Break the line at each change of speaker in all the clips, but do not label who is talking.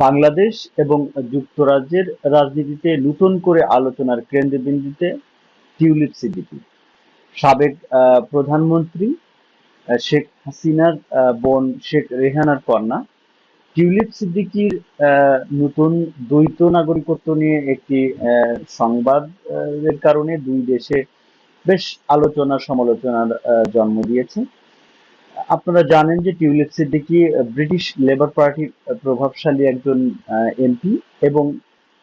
বাংলাদেশ এবং যুক্তরাজ্যের রাজনীতিতে নতুন করে আলোচনার কেন্দ্রবিন্দুতে টিউলিপ সিদ্দিকী। সাবেক প্রধানমন্ত্রী শেখ হাসিনার বোন শেখ রেহানার কন্যা। টিউলিপ সিদ্দিকীর নতুন দ্বৈত নাগরিকত্ব নিয়ে একটি আহ, সংবাদ এর কারণে দুই দেশে বেশ আলোচনা সমালোচনার জন্ম দিয়েছে। আপনারা জানেন যে টিউলিপ সিদ্দিকী ব্রিটিশ লেবার পার্টির প্রভাবশালী একজন এমপি এবং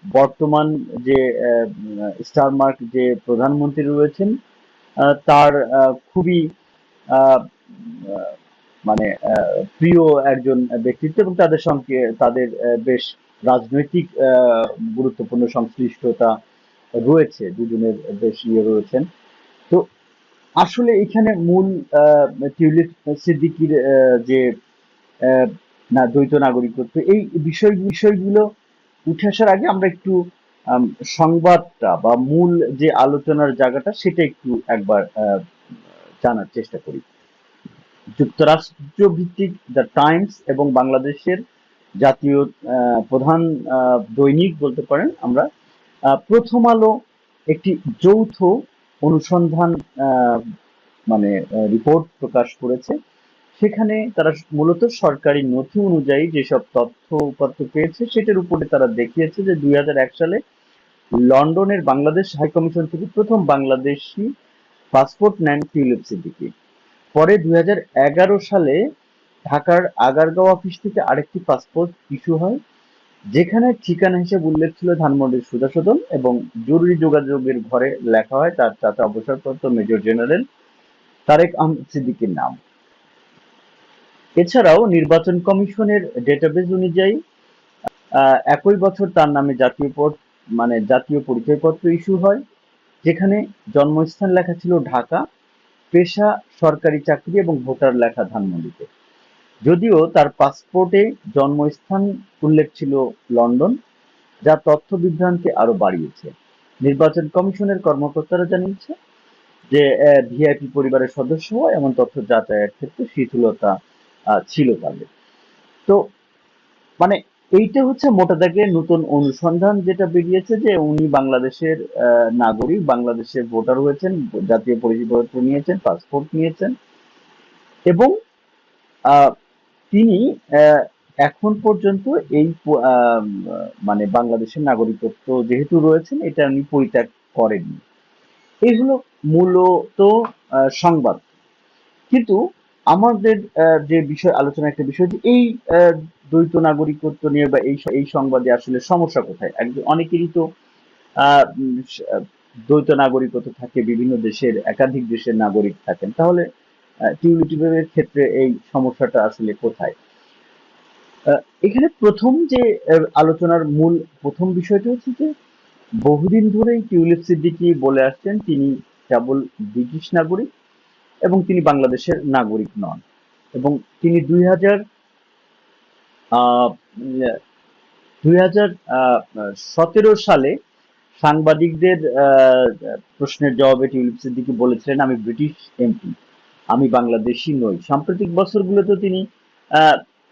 বর্তমান যে স্টারমার্ক যে প্রধানমন্ত্রী রয়েছেন তার খুবই মানে প্রিয় একজন ব্যক্তিত্ব এবং তাদের সঙ্গে, তাদের বেশ রাজনৈতিক গুরুত্বপূর্ণ সংশ্লিষ্টতা রয়েছে। দুজনের বেশ ইয়ে রয়েছেন। তো আসলে এখানে মূল টিউলিপ সিদ্দিকির যে না, দ্বৈত নাগরিকত্ব, এই বিষয়, বিষয়গুলো উঠে আসার আগে আমরা একটু সংবাদটা বা মূল যে আলোচনার জায়গাটা সেটা একটু একবার জানার চেষ্টা করি। যুক্তরাষ্ট্র ভিত্তিক দ্য টাইমস এবং বাংলাদেশের জাতীয় প্রধান দৈনিক বলতে পারেন আমরা প্রথম আলো একটি যৌথ অনুসন্ধান মানে রিপোর্ট প্রকাশ করেছে। সেখানে তারা মূলত সরকারি নথি অনুযায়ী যেসব তথ্য উপাত্ত পেয়েছে, সেটার উপরে তারা দেখিয়েছে যে দুই হাজার এক সালে লন্ডনের বাংলাদেশ হাইকমিশন থেকে প্রথম বাংলাদেশি পাসপোর্ট নেন টিউলিপ সিদ্দিকী পরে দুই হাজার এগারো সালে ঢাকার আগারগাঁও অফিস থেকে আরেকটি পাসপোর্ট ইস্যু হয়। যেখানে ঠিকানা হিসেবে উল্লেখ ছিল ধানমন্ডির সুধা সদন এবং জরুরি যোগাযোগের ঘরে লেখা হয় তার চাচা অবসরপ্রাপ্ত মেজর জেনারেল তারেক আহমেদ সিদ্দিকীর নাম। এছাড়াও নির্বাচন কমিশনের ডেটাবেজ অনুযায়ী একই বছর তার নামে জাতীয় পদ মানে জাতীয় পরিচয়পত্র ইস্যু হয়, যেখানে জন্মস্থান লেখা ছিল ঢাকা, পেশা, সরকারি চাকরি এবং ভোটার লেখা ধানমন্ডিতে। যদিও তার পাসপোর্টে জন্মস্থান উল্লেখ ছিল লন্ডন যা তথ্য বিভ্রান্তি আরও বাড়িয়েছে। নির্বাচন কমিশনের কর্মকর্তারা জানিয়েছে যে ভিআইপি পরিবারের সদস্য হওয়া এমন তথ্য যাচাইয়ের ক্ষেত্রে শিথিলতা ছিল তাদের। তো মানে এইটা হচ্ছে মোটা দাগে নতুন অনুসন্ধান যেটা বেরিয়েছে যে উনি বাংলাদেশের নাগরিক বাংলাদেশের ভোটার হয়েছেন জাতীয় পরিচয়পত্র নিয়েছেন পাসপোর্ট নিয়েছেন এবং আহ, তিনি এখন পর্যন্ত এই মানে বাংলাদেশের নাগরিকত্ব যেহেতু রয়েছেন, এটা উনি পরিত্যাগ করেননি। এই হলো মূলত সংবাদ। কিন্তু আমাদের যে বিষয় আলোচনা একটা বিষয় যে এই দ্বৈত নাগরিকত্ব নিয়ে বা এই এই সংবাদে আসলে সমস্যা কোথায়? একজন অনেকেরই তো দ্বৈত নাগরিকত্ব থাকে, বিভিন্ন দেশের একাধিক দেশের নাগরিক থাকেন। তাহলে টিউলিটিভের ক্ষেত্রে এই সমস্যাটা আসলে কোথায়? এখানে প্রথম যে আলোচনার মূল প্রথম বিষয়টা হচ্ছে যে, বহুদিন ধরেই টিউলিপ সিদ্দিকী বলে আসছেন, তিনি কেবল ব্রিটিশ নাগরিক এবং তিনি বাংলাদেশের নাগরিক নন। এবং তিনি দুই হাজার দুই হাজার সতেরো সালে সাংবাদিকদের প্রশ্নের জবাবে টিউলিপ সিদ্দিকী বলেছিলেন, আমি ব্রিটিশ এমপি। আমি বাংলাদেশি নই। সাম্প্রতিক বছরগুলোতে তিনি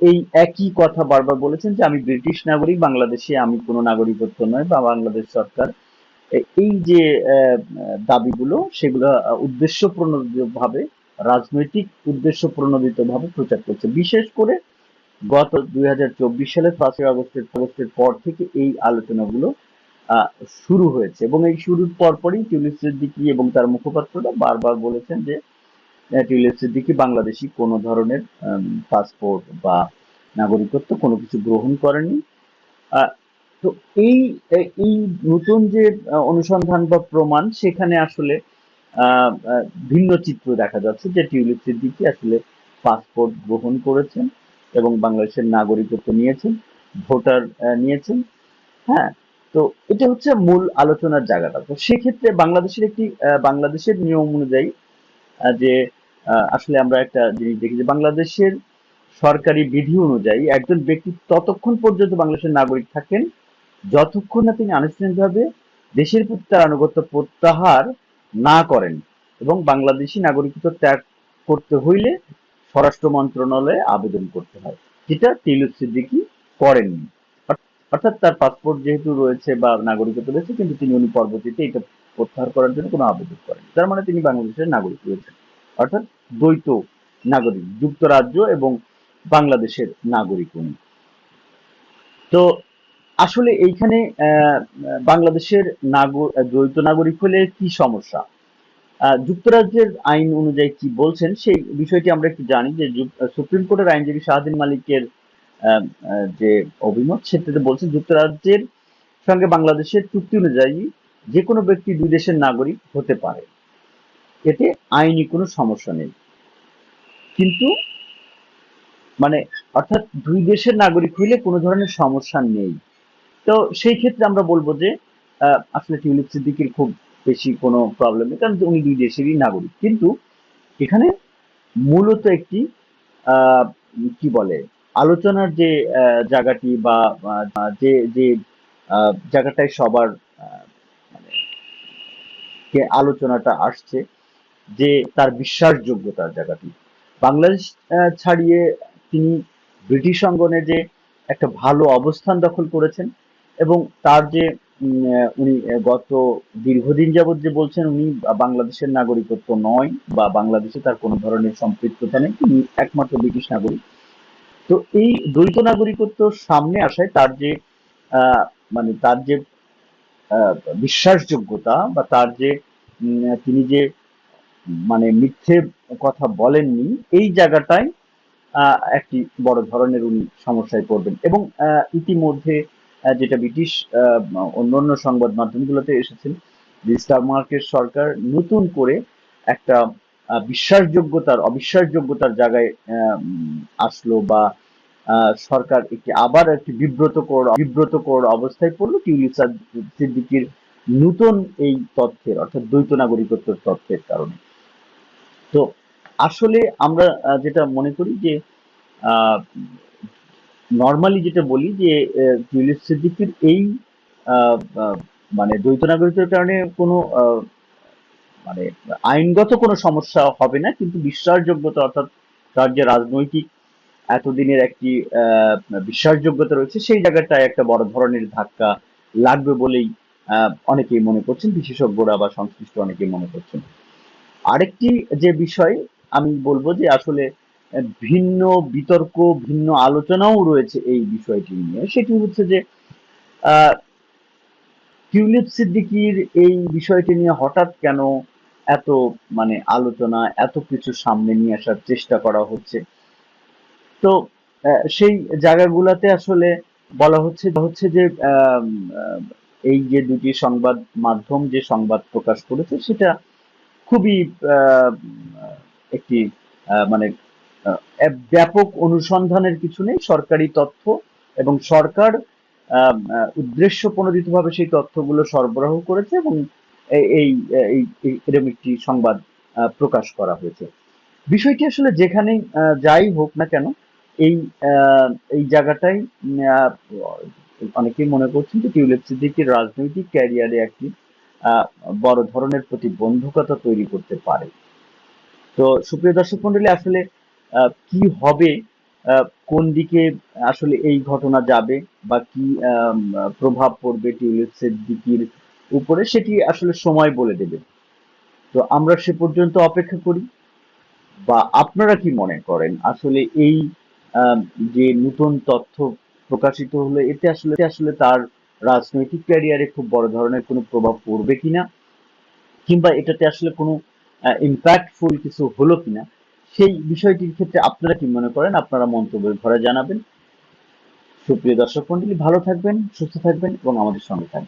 এই একই কথা বারবার বলেছেন যে আমি ব্রিটিশ নাগরিক, বাংলাদেশে আমি কোনো নাগরিকত্ব নয় বা বাংলাদেশ সরকার। এই যে দাবিগুলো, সেগুলো উদ্দেশ্য প্রণোদিত ভাবে রাজনৈতিক উদ্দেশ্য প্রণোদিত ভাবে প্রচার করছে। বিশেষ করে গত দুই হাজার চব্বিশ সালের পাঁচই আগস্টের আগস্টের পর থেকে এই আলোচনাগুলো শুরু হয়েছে। এবং এই শুরুর পরপরই টিউলিপ সিদ্দিকী এবং তার মুখপাত্ররা বারবার বলেছেন যে আহ, টিউলিপ সিদ্দিকী বাংলাদেশি কোনো ধরনের পাসপোর্ট বা নাগরিকত্ব কোনো কিছু গ্রহণ করেনি। তো এই এই নতুন যে অনুসন্ধান বা প্রমাণ সেখানে আসলে ভিন্ন চিত্র দেখা যাচ্ছে। যে টিউলিপ সিদ্দিকী আসলে পাসপোর্ট গ্রহণ করেছেন এবং বাংলাদেশের নাগরিকত্ব নিয়েছেন ভোটার নিয়েছেন। হ্যাঁ তো এটা হচ্ছে মূল আলোচনার জায়গাটা। তো সেক্ষেত্রে বাংলাদেশের একটি বাংলাদেশের নিয়ম অনুযায়ী যে আসলে আমরা একটা জিনিস দেখি যে বাংলাদেশের সরকারি বিধি অনুযায়ী একজন ব্যক্তি ততক্ষণ পর্যন্ত বাংলাদেশের নাগরিক থাকেন যতক্ষণ না তিনি আনুষ্ঠানিকভাবে দেশের প্রতি তার আনুগত্য প্রত্যাহার না করেন এবং বাংলাদেশি নাগরিকত্ব ত্যাগ করতে হইলে স্বরাষ্ট্র মন্ত্রণালয়ে আবেদন করতে হয়। যেটা তিলুক সিদ্দিকী করেননি। অর্থাৎ তার পাসপোর্ট যেহেতু রয়েছে বা নাগরিকত্ব রয়েছে, কিন্তু তিনি উনি পরবর্তীতে এটা প্রত্যাহার করার জন্য কোনো আবেদন করেন তার মানে তিনি বাংলাদেশের নাগরিক রয়েছেন। অর্থাৎ দ্বৈত নাগরিক, যুক্তরাজ্য এবং বাংলাদেশের নাগরিক উনি। তো আসলে এইখানে বাংলাদেশের নাগর, দ্বৈত নাগরিক হলে কি সমস্যা? যুক্তরাজ্যের আইন অনুযায়ী কি বলছেন, সেই বিষয়টি আমরা একটু জানি যে সুপ্রিম কোর্টের আইনজীবী শাহদিন মালিকের যে অভিমত, সেটাতে বলছেন যুক্তরাজ্যের সঙ্গে বাংলাদেশের চুক্তি অনুযায়ী যে কোনো ব্যক্তি দুই দেশের নাগরিক হতে পারে। এতে আইনি কোনো সমস্যা নেই। কিন্তু মানে অর্থাৎ দুই দেশের নাগরিক হইলে কোনো ধরনের সমস্যা নেই। তো সেই ক্ষেত্রে আমরা বলব যে আসলে টিউলিপ সিদ্দিকির খুব বেশি কোনো প্রবলেম নেই, কারণ উনি দুই দেশেরই নাগরিক। কিন্তু এখানে মূলত একটি কি বলে, আলোচনার যে জায়গাটি বা যে যে জায়গাটায় সবার মানে আলোচনাটা আসছে যে তার বিশ্বাসযোগ্যতার জায়গাটি। বাংলাদেশ ছাড়িয়ে তিনি ব্রিটিশ অঙ্গনে যে একটা ভালো অবস্থান দখল করেছেন এবং তার যে উনি গত দীর্ঘদিন যাবৎ যে বলছেন উনি বাংলাদেশের নাগরিকত্ব নয় বা বাংলাদেশে তার কোনো ধরনের সম্পৃক্ততা নেই, তিনি একমাত্র ব্রিটিশ নাগরিক। তো এই দ্বৈত নাগরিকত্ব সামনে আসায় তার যে মানে তার যে বিশ্বাসযোগ্যতা বা তার যে তিনি যে মানে মিথ্যে কথা বলেননি, এই জায়গাটায় একটি বড় ধরনের উনি সমস্যায় পড়বেন। এবং ইতিমধ্যে যেটা ব্রিটিশ অন্যান্য সংবাদ মাধ্যমগুলোতে এসেছেন যে স্টারমার্কের সরকার নতুন করে একটা বিশ্বাসযোগ্যতার, অবিশ্বাসযোগ্যতার জায়গায় আসলো বা সরকার একটি আবার একটি বিব্রতকর বিব্রতকর অবস্থায় পড়ল, টিউলিপ সাদ- সিদ্দিকির নতুন এই তথ্যের, অর্থাৎ দ্বৈত নাগরিকত্বের তথ্যের কারণে। তো আসলে আমরা যেটা মনে করি যে নর্মালি যেটা বলি যে জুলিয়াস সিদ্দিকীর এই মানে দ্বৈত নাগরিকতার কারণে কোনো মানে আইনগত কোনো সমস্যা হবে না, কিন্তু বিশ্বাসযোগ্যতা অর্থাৎ তার যে রাজনৈতিক এতদিনের একটি বিশ্বাসযোগ্যতা রয়েছে, সেই জায়গাটায় একটা বড় ধরনের ধাক্কা লাগবে বলেই অনেকেই মনে করছেন, বিশেষজ্ঞরা বা সংশ্লিষ্ট অনেকেই মনে করছেন। আরেকটি যে বিষয় আমি বলব যে আসলে ভিন্ন বিতর্ক, ভিন্ন আলোচনাও রয়েছে এই বিষয়টি নিয়ে। সেটি হচ্ছে যে টিউলিপ সিদ্দিকির এই বিষয়টি নিয়ে হঠাৎ কেন এত মানে আলোচনা, এত কিছু সামনে নিয়ে আসার চেষ্টা করা হচ্ছে? তো সেই জায়গাগুলোতে আসলে বলা হচ্ছে হচ্ছে যে এই যে দুটি সংবাদ মাধ্যম যে সংবাদ প্রকাশ করেছে, সেটা খুবই একটি মানে ব্যাপক অনুসন্ধানের কিছু নেই, সরকারি তথ্য এবং সরকার উদ্দেশ্য প্রণোদিতভাবে সেই তথ্যগুলো সরবরাহ করেছে এবং এই এরকম একটি সংবাদ প্রকাশ করা হয়েছে। বিষয়টি আসলে যেখানেই যাই হোক না কেন, এই এই জায়গাটাই অনেকেই মনে করছেন যে টিউলিপ সিদ্দিকের রাজনৈতিক ক্যারিয়ারে একটি বড় ধরনের প্রতিবন্ধকতা তৈরি করতে পারে। তো সুপ্রিয় দর্শক মন্ডলী, আসলে কি হবে কোন দিকে আসলে এই ঘটনা যাবে বা কি প্রভাব পড়বে টিউলিপসের সিদ্দিকির উপরে, সেটি আসলে সময় বলে দেবে। তো আমরা সে পর্যন্ত অপেক্ষা করি। বা আপনারা কি মনে করেন, আসলে এই যে নতুন তথ্য প্রকাশিত হলো, এতে আসলে আসলে তার রাজনৈতিক ক্যারিয়ারে খুব বড় ধরনের কোনো প্রভাব পড়বে কিনা, কিংবা এটাতে আসলে কোনো ইম্প্যাক্টফুল কিছু হলো কিনা, সেই বিষয়টির ক্ষেত্রে আপনারা কি মনে করেন? আপনারা মন্তব্যের ঘরে জানাবেন। সুপ্রিয় দর্শক মন্ডলী, ভালো থাকবেন, সুস্থ থাকবেন এবং আমাদের সঙ্গে থাকবেন।